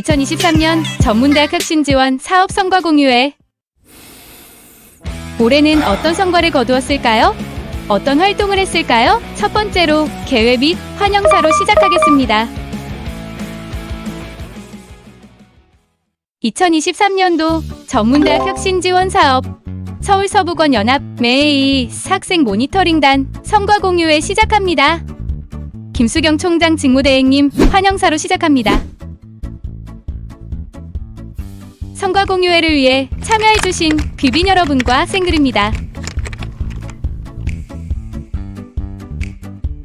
2023년 전문대학 혁신 지원 사업 성과 공유회 올해는 어떤 성과를 거두었을까요? 어떤 활동을 했을까요? 첫 번째로 개회 및 환영사로 시작하겠습니다. 2023년도 전문대학 혁신 지원 사업 서울 서부권 연합 매이 학생 모니터링단 성과 공유회 시작합니다. 김수경 총장 직무대행님 환영사로 시작합니다. 성과 공유회를 위해 참여해주신 귀빈 여러분과 학생들입니다.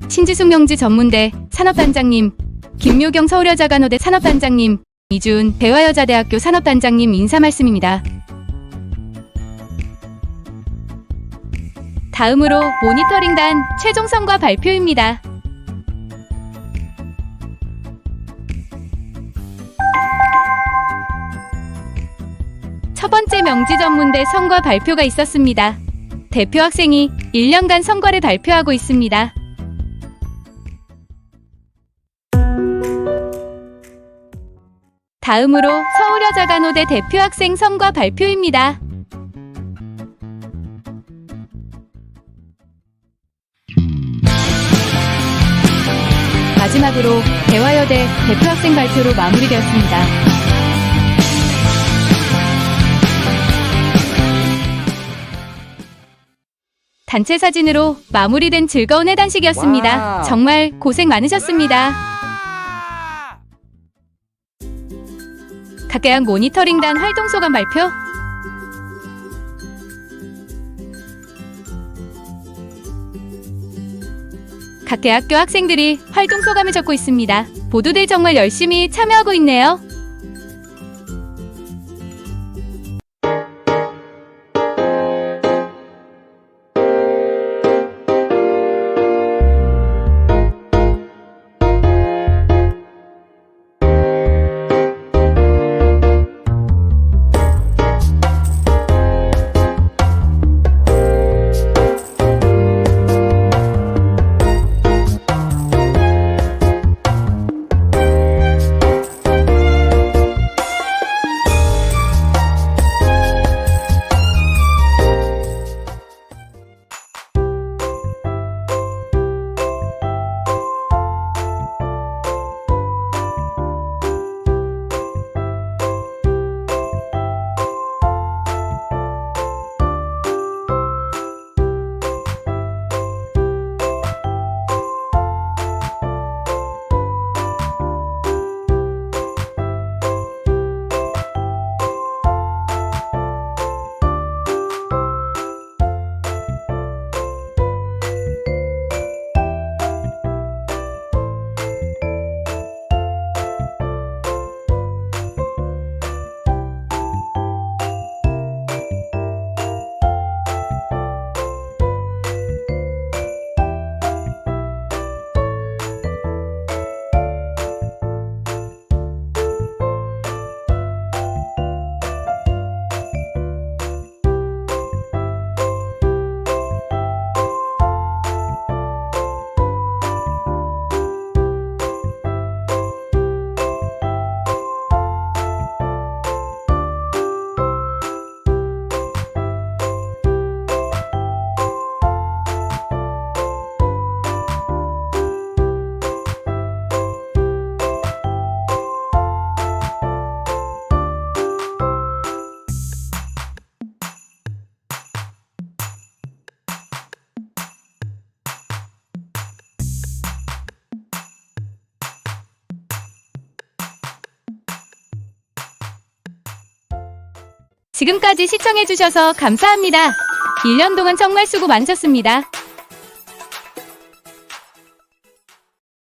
신지숙 명지 전문대 산업단장님, 김묘경 서울여자간호대 산업단장님, 이준 대화여자대학교 산업단장님 인사 말씀입니다. 다음으로 모니터링단 최종 성과 발표입니다. 첫 번째 명지 전문대 성과 발표가 있었습니다. 대표 학생이 1년간 성과를 발표하고 있습니다. 다음으로 서울여자간호대 대표 학생 성과 발표입니다. 마지막으로 대화여대 대표 학생 발표로 마무리되었습니다. 단체 사진으로 마무리된 즐거운 해단식이었습니다. 정말 고생 많으셨습니다. 각계학 모니터링단 활동 소감 발표. 각 대학교 학생들이 활동 소감을 적고 있습니다. 모두들 정말 열심히 참여하고 있네요. 지금까지 시청해주셔서 감사합니다. 1년 동안 정말 수고 많으셨습니다.